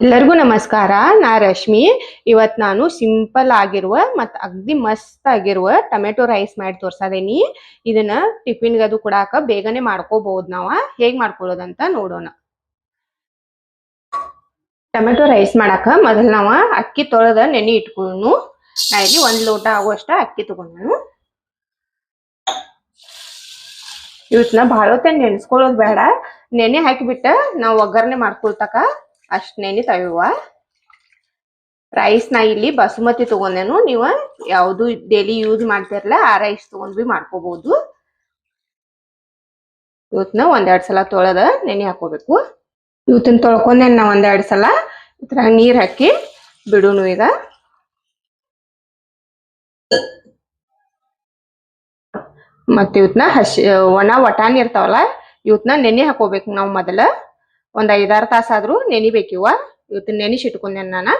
ಎಲ್ಲರಿಗೂ ನಮಸ್ಕಾರ. ನಾ ರಶ್ಮಿ. ಇವತ್ ನಾನು ಸಿಂಪಲ್ ಆಗಿರುವ ಮತ್ ಅಗ್ದಿ ಮಸ್ತ್ ಆಗಿರುವ ಟೊಮೆಟೊ ರೈಸ್ ಮಾಡಿ ತೋರ್ಸದೇನಿ. ಇದನ್ನ ಟಿಫಿನ್ ಅದು ಕೊಡಾಕ ಬೇಗನೆ ಮಾಡ್ಕೋಬಹುದು ನಾವ. ಹೇಗ್ ಮಾಡ್ಕೊಳ್ಳೋದಂತ ನೋಡೋಣ. ಟೊಮೆಟೊ ರೈಸ್ ಮಾಡಾಕ ಮೊದಲು ನಾವ ಅಕ್ಕಿ ತೊಳೆದ ನೆನೆ ಇಟ್ಕೊಳ್ಳು ನಾ ಇಲ್ಲಿ ಒಂದ್ ಲೋಟ ಆಗುವಷ್ಟ ಅಕ್ಕಿ ತಗೊಂಡನು. ಇವತ್ನ ಬಹಳ ಹೊತ್ತ ನೆನ್ಸ್ಕೊಳ್ಳೋದ್ ಬೇಡ ನೆನೆ ಹಾಕಿಬಿಟ್ಟ ನಾವ್ ಒಗ್ಗರಣೆ ಮಾಡ್ಕೊಳ್ತಕ ಅಷ್ಟ್ ತಳುವ ರೈಸ್ನ ರೈಸ್ ನಾ ಇಲ್ಲಿ ಬಸುಮತಿ ತೊಗೊಂಡೇನು, ನೀವು ಯಾವುದು ಡೈಲಿ ಯೂಸ್ ಮಾಡ್ತಿರಲ್ಲ ಆ ರೈಸ್ ತೊಗೊಂಡು ಭೀ ಮಾಡ್ಕೋಬಹುದು ಇವತ್ನ ಒಂದೆರಡು ಸಲ ತೊಳೆದ, ನೆನೆ ಹಾಕೋಬೇಕು. ಇವತ್ತಿನ ತೊಳ್ಕೊಂಡೇನ ನಾ ಒಂದೆರಡು ಸಲ ಇತರ ನೀರ್ ಹಾಕಿ ಬಿಡೋನು ಈಗ. ಮತ್ತೆ ಇವತ್ತಿನ ಹಸಿ, ಒಣ ವಟಾಣಿ ಇರ್ತಾವಲ್ಲ ಇವತ್ತಿನ ನೆನೆ ಹಾಕೋಬೇಕು ನಾವು ಮೊದಲ. ಒಂದ್ ಐದಾರು ತಾಸ ಆದ್ರೂ ನೆನಿಬೇಕಿವ ಇವತ್ತು ನೆನಿಸಿಟ್ಕೊಂಡೆ ನಾನು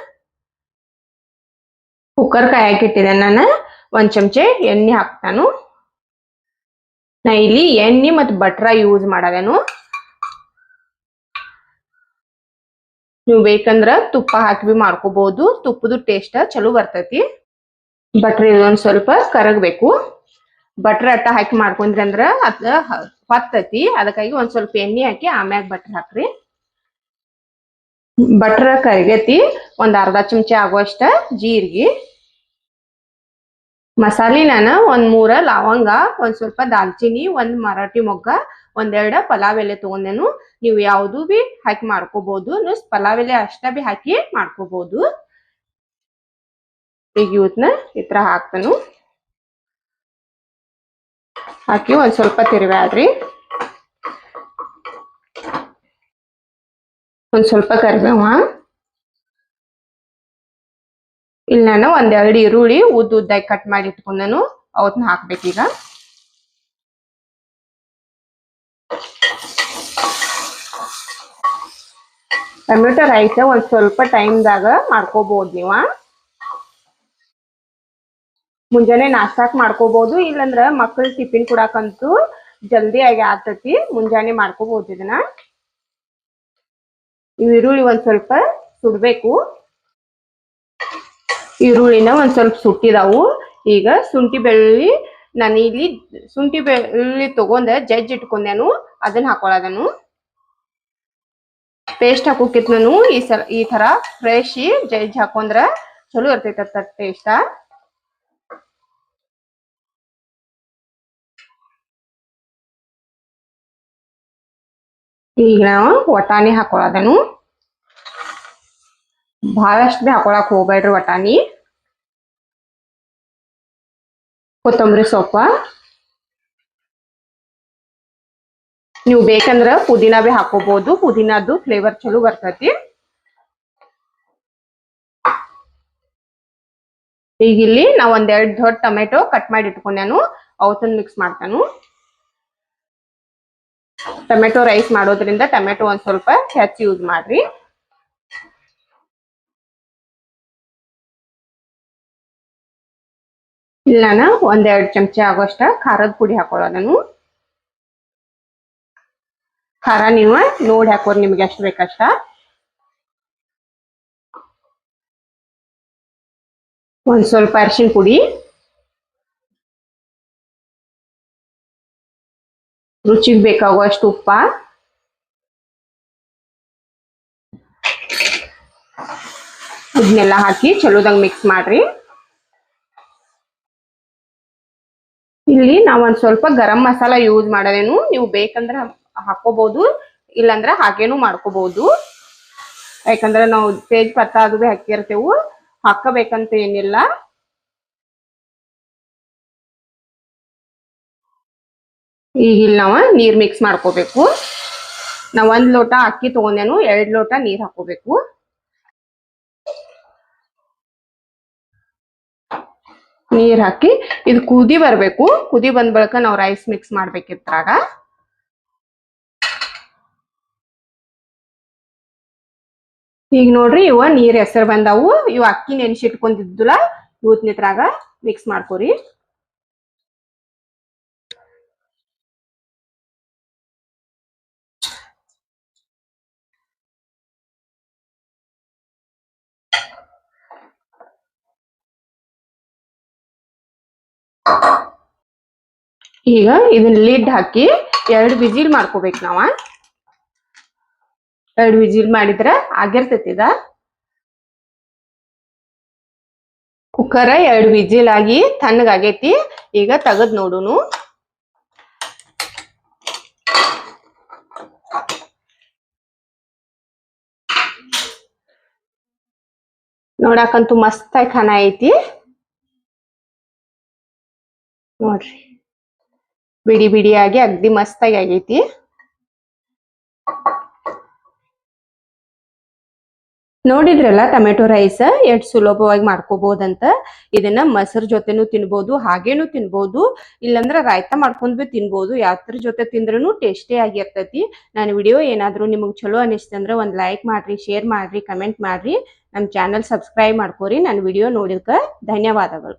ಕುಕ್ಕರ್ ಕಾಯಿ ಇಟ್ಟಿದ್ದೆ ನಾನು. ಒಂದ್ ಚಮಚೆ ಎಣ್ಣೆ ಹಾಕ್ತಾನು. ನಾ ಇಲ್ಲಿ ಎಣ್ಣೆ ಮತ್ತು ಬಟ್ರ ಯೂಸ್ ಮಾಡದೇನು. ನೀವು ಬೇಕಂದ್ರ ತುಪ್ಪ ಹಾಕಿ ಬಿ ಮಾಡ್ಕೋಬಹುದು ತುಪ್ಪದ ಟೇಸ್ಟ್ ಚಲೋ ಬರ್ತೈತಿ. ಬಟ್ರ್ ಇದೊಂದ್ ಸ್ವಲ್ಪ ಕರಗಬೇಕು. ಬಟ್ರ್ ಅಟ್ಟ ಹಾಕಿ ಮಾಡ್ಕೊಂಡ್ರಿ ಅಂದ್ರ ಅದ ಹೊತ್ತತಿ. ಅದಕ್ಕಾಗಿ ಒಂದ್ ಸ್ವಲ್ಪ ಎಣ್ಣೆ ಹಾಕಿ ಆಮ್ಯಾಗ ಬಟ್ರ್ ಹಾಕ್ರಿ. ಬಟ್ರ ಕರಿಗತಿ, ಒಂದ್ ಅರ್ಧ ಚಮಚ ಆಗುವಷ್ಟ ಜೀರಿಗೆ. ಮಸಾಲಿ ನಾನು ಒಂದ್ ಮೂರ ಲವಂಗ, ಒಂದ್ ಸ್ವಲ್ಪ ದಾಲ್ಚಿನಿ ಒಂದ್ ಮರಾಠಿ ಮೊಗ್ಗ ಒಂದೆರಡ ಪಲಾವ್ ಎಲೆ ತಗೊಂಡೇನು. ನೀವು ಯಾವ್ದು ಬಿ ಹಾಕಿ ಮಾಡ್ಕೋಬಹುದು ಪಲಾವ್ ಎಲೆ ಅಷ್ಟ ಬಿ ಹಾಕಿ ಮಾಡ್ಕೋಬಹುದು ಈಗ ಇವತ್ನ ಈ ತರ ಹಾಕ್ತಾನು. ಹಾಕಿ ಒಂದ್ ಸ್ವಲ್ಪ ತಿರುವಾಡ್ರಿ ಒಂದ್ ಸ್ವಲ್ಪ ಕರಿಬೇವ. ಇಲ್ಲಿ ನಾನು ಒಂದೆರಡು ಈರುಳ್ಳಿ ಉದ್ದ ಉದ್ದಾಗಿ ಕಟ್ ಮಾಡಿ ಇಟ್ಕೊಂಡನು ಅವತ್ನ ಹಾಕ್ಬೇಕೀಗ ಟೊಮೆಟೊ ರೈಸ್ ಒಂದ್ ಸ್ವಲ್ಪ ಟೈಮ್ದಾಗ ಮಾಡ್ಕೋಬಹುದು ನೀವ. ಮುಂಜಾನೆ ನಾಷ್ಟಾಕ್ ಮಾಡ್ಕೋಬಹುದು ಇಲ್ಲಂದ್ರ ಮಕ್ಕಳ ಟಿಫಿನ್ ಕೊಡಾಕಂತೂ ಜಲ್ದಿ ಆಗಿ ಆಗ್ತತಿ, ಮುಂಜಾನೆ ಮಾಡ್ಕೋಬಹುದು ಇದನ್ನ. ಇವ್ ಈರುಳ್ಳಿ ಒಂದ್ ಸ್ವಲ್ಪ ಸುಡ್ಬೇಕು. ಈರುಳ್ಳಿನ ಒಂದ್ ಸ್ವಲ್ಪ ಸುಟ್ಟಿದಾವು. ಈಗ ಶುಂಠಿ ಬೆಳ್ಳುಳ್ಳಿ ನಾನು ಇಲ್ಲಿ ಶುಂಠಿ ಬೆಳ್ಳುಳ್ಳಿ ತಗೊಂಡ ಜಜ್ಜಿ ಇಟ್ಕೊಂಡೆನು ಅದನ್ನ ಹಾಕೊಳ್ಳೋದನು ಪೇಸ್ಟ್ ಹಾಕೋಕಿತ್ ನಾನು ಈ ಸಲ ಈ ತರ ಫ್ರೆಶ್ ಜಜ್ಜಿ ಹಾಕೊಂಡ್ರ ಚಲೋ ಇರ್ತೈತ ಟೇಸ್ಟ್. ಈಗ ನಾವು ವಟಾಣಿ ಹಾಕೊಳ್ಳೋದನು ಬಹಳಷ್ಟು ಬಿ ಹಾಕೊಳಕ್ ಹೋಗ್ಬೇಡ್ರಿ ವಟಾಣಿ. ಕೊತ್ತಂಬರಿ ಸೊಪ್ಪ. ನೀವು ಬೇಕಂದ್ರ ಪುದೀನ ಬಿ ಹಾಕೋಬಹುದು ಪುದೀನದ್ದು ಫ್ಲೇವರ್ ಚಲೋ ಬರ್ತೈತಿ. ಈಗ ಇಲ್ಲಿ ನಾ ಒಂದೆರಡು ದೊಡ್ಡ ಟೊಮೆಟೊ ಕಟ್ ಮಾಡಿ ಇಟ್ಕೊಂಡೆನು. ಅವತ್ತನ್ನು ಮಿಕ್ಸ್ ಮಾಡ್ತಾನು. ಟೊಮೆಟೊ ರೈಸ್ ಮಾಡೋದ್ರಿಂದ ಟೊಮೆಟೊ ಒಂದ್ ಸ್ವಲ್ಪ ಹೆಚ್ಚು ಯೂಸ್ ಮಾಡ್ರಿ. ಇಲ್ಲ ನಾನು ಒಂದೆರಡು ಚಮಚ ಆಗೋಷ್ಟ ಖಾರದ ಪುಡಿ ಹಾಕೊಳ್ಳೋದನ್ನು ಖಾರ ನೀವು ನೋಡಿ ಹಾಕೋರಿ ನಿಮ್ಗೆ ಎಷ್ಟು ಬೇಕಷ್ಟ. ಒಂದ್ ಸ್ವಲ್ಪ ಅರಿಶಿನ ಪುಡಿ. ರುಚಿಗೆ ಬೇಕಾಗುವಷ್ಟು ಉಪ್ಪ. ಇದನ್ನೆಲ್ಲ ಹಾಕಿ ಚಲೋದಂಗ್ ಮಿಕ್ಸ್ ಮಾಡ್ರಿ. ಇಲ್ಲಿ ನಾವ್ ಒಂದ್ ಸ್ವಲ್ಪ ಗರಂ ಮಸಾಲ ಯೂಸ್ ಮಾಡೋದೇನು, ನೀವು ಬೇಕಂದ್ರೆ ಹಾಕೋಬಹುದು ಇಲ್ಲಾಂದ್ರೆ ಹಾಗೇನು ಮಾಡ್ಕೋಬಹುದು ಯಾಕಂದ್ರೆ ನಾವು ತೇಜ್ ಪತ್ತ ಅದು ಹಾಕಿರ್ತೇವು, ಹಾಕಬೇಕಂತ ಏನಿಲ್ಲ. ಈಗ ಇಲ್ಲಿ ನಾವು ನೀರ್ ಮಿಕ್ಸ್ ಮಾಡ್ಕೋಬೇಕು. ನಾ ಒಂದ್ ಲೋಟ ಅಕ್ಕಿ ತಗೊಂಡೇನು, ಎರಡ್ ಲೋಟ ನೀರ್ ಹಾಕೋಬೇಕು. ನೀರ್ ಹಾಕಿ ಇದು ಕುದಿ ಬರ್ಬೇಕು. ಕುದಿ ಬಂದ ಬಳಿಕ ನಾವು ರೈಸ್ ಮಿಕ್ಸ್ ಮಾಡ್ಬೇಕಿದ್ರಾಗ ಈಗ ನೋಡ್ರಿ ಇವ ನೀರ್ ಹೆಸರು ಬಂದಾವು. ಇವ ಅಕ್ಕಿ ನೆನ್ಸಿಟ್ಕೊಂಡಿದ್ದುಲ ಇವತ್ನಿತ್ರಾಗ ಮಿಕ್ಸ್ ಮಾಡ್ಕೊರಿ. ಈಗ ಇದನ್ನ ಲಿಡ್ ಹಾಕಿ ಎರಡು ವಿಜಿಲ್ ಮಾಡ್ಕೋಬೇಕು ನಾವ. ಎರಡು ವಿಜಿಲ್ ಮಾಡಿದ್ರ ಆಗಿರ್ತೈತಿ ಇದ. ಕುಕ್ಕರ ಎರಡು ವಿಜಿಲ್ ಆಗಿ ತಣ್ಣಗಾಗೈತಿ ಈಗ ತೆಗದ್ ನೋಡುನು. ನೋಡಾಕಂತೂ ಮಸ್ತಾಗಿ ಖಾನ ಐತಿ. ನೋಡ್ರಿ. ಬಿಡಿ ಬಿಡಿಯಾಗಿ ಅಗ್ದಿ ಮಸ್ತಾಗಿ ಆಗೈತಿ. ನೋಡಿದ್ರಲ್ಲ ಟೊಮೆಟೊ ರೈಸ್ ಎಷ್ಟು ಸುಲಭವಾಗಿ ಮಾಡ್ಕೋಬಹುದಂತ ಇದನ್ನ ಮೊಸರು ಜೊತೆನೂ ತಿನ್ಬಹುದು ಹಾಗೇನು ತಿನ್ಬಹುದು ಇಲ್ಲಂದ್ರ ರಾಯ್ತ ಮಾಡ್ಕೊಂಡ್ ಭೀ ತಿನ್ಬೋದು. ಯಾವ್ದ್ರ ಜೊತೆ ತಿಂದ್ರೂ ಟೇಸ್ಟಿ ಆಗಿರ್ತೈತಿ. ನಾನು ವಿಡಿಯೋ ಏನಾದ್ರೂ ನಿಮಗ್ ಚಲೋ ಅನಿಸ್ತಂದ್ರ ಒಂದ್ ಲೈಕ್ ಮಾಡ್ರಿ, ಶೇರ್ ಮಾಡ್ರಿ, ಕಮೆಂಟ್ ಮಾಡ್ರಿ. ನಮ್ ಚಾನಲ್ ಸಬ್ಸ್ಕ್ರೈಬ್ ಮಾಡ್ಕೋರಿ. ನನ್ನ ವಿಡಿಯೋ ನೋಡಿದ್ಕ ಧನ್ಯವಾದಗಳು.